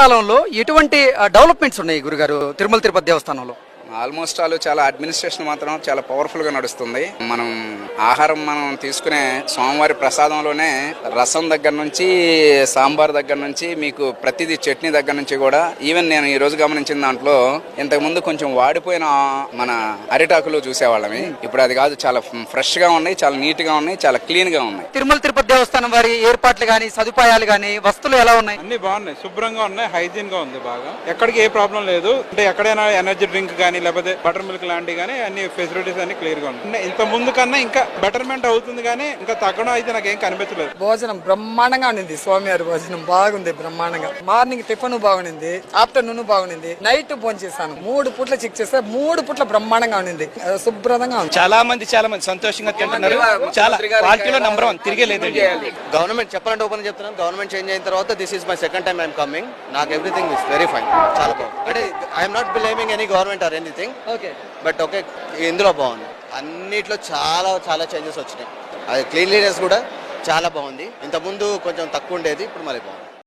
కాలంలో ఎటువంటి డెవలప్మెంట్స్ ఉన్నాయి గురుగారు తిరుమల తిరుపతి దేవస్థానంలో? ఆల్మోస్ట్ ఆల్ చాలా అడ్మినిస్ట్రేషన్ మాత్రం చాలా పవర్ఫుల్గా నడుస్తుంది. మనం ఆహారం మనం తీసుకునే సోమవారి ప్రసాదంలోనే రసం దగ్గర నుంచి సాంబార్ దగ్గర నుంచి మీకు ప్రతిదీ చట్నీ దగ్గర నుంచి కూడా ఈవెన్ నేను ఈ రోజు గమనించిన దాంట్లో ఇంతకు ముందు కొంచెం వాడిపోయిన మన అరిటాకులు చూసేవాళ్ళమి. ఇప్పుడు అది కాదు చాలా ఫ్రెష్గా ఉన్నాయి చాలా నీట్గా ఉన్నాయి చాలా క్లీన్గా ఉన్నాయి. తిరుమల తిరుపతి దేవస్థానం వారి ఏర్పాట్లు కానీ సదుపాయాలు కానీ వస్తువులు ఎలా ఉన్నాయి? అన్ని బాగున్నాయి శుభ్రంగా ఉన్నాయి హైజీన్గా ఉంది బాగా. ఎక్కడికి ఏ ప్రాబ్లం లేదు. అంటే ఎక్కడైనా ఎనర్జీ డ్రింక్ కానీ లేకపోతే బటర్ మిల్క్ లాంటివి కానీ అన్ని ఫెసిలిటీస్ అన్ని క్లియర్గా ఉన్నాయి. ఇంత ముందు కన్నా ఇంకా బెటర్మెంట్ అవుతుంది కానీ ఇంకా తగ్గడం అయితే నాకు ఏం కనిపించలేదు. భోజనం బ్రహ్మాండంగా ఉండింది స్వామివారి భోజనం. బాగుంది బ్రహ్మాండంగా. మార్నింగ్ టిఫిన్ బాగుండింది ఆఫ్టర్నూన్ బాగుండింది నైట్ భోజనం చేశాను. మూడు పూట్ల చెక్ చేస్తే మూడు పూట్ల బ్రహ్మాండంగా ఉండింది. శుభ్రంగా ఉంది. చాలా మంది చాలా మంది సంతోషంగా తింటున్నారు. చాలా క్వాలిటీలో నంబర్ వన్ తిరిగే లేదండి. గవర్నమెంట్ చెప్పాలంటే ఓపెన్ చెప్తున్నాను గవర్నమెంట్ చేంజ్ అయిన తర్వాత this is my second time I'm coming నాకు ఎవ్రీథింగ్ ఇస్ వెరీ ఫైన్ చాలా బాగుంది. అంటే I'm not blaming any government or anything okay but okay ఇందులో బాగుంది. అన్నిట్లో చాలా చాలా చేంజెస్ వచ్చినాయి. అది క్లీన్లీనెస్ కూడా చాలా బాగుంది. ఇంతకుముందు కొంచెం తక్కువ ఉండేది ఇప్పుడు మళ్ళీ బాగుంది.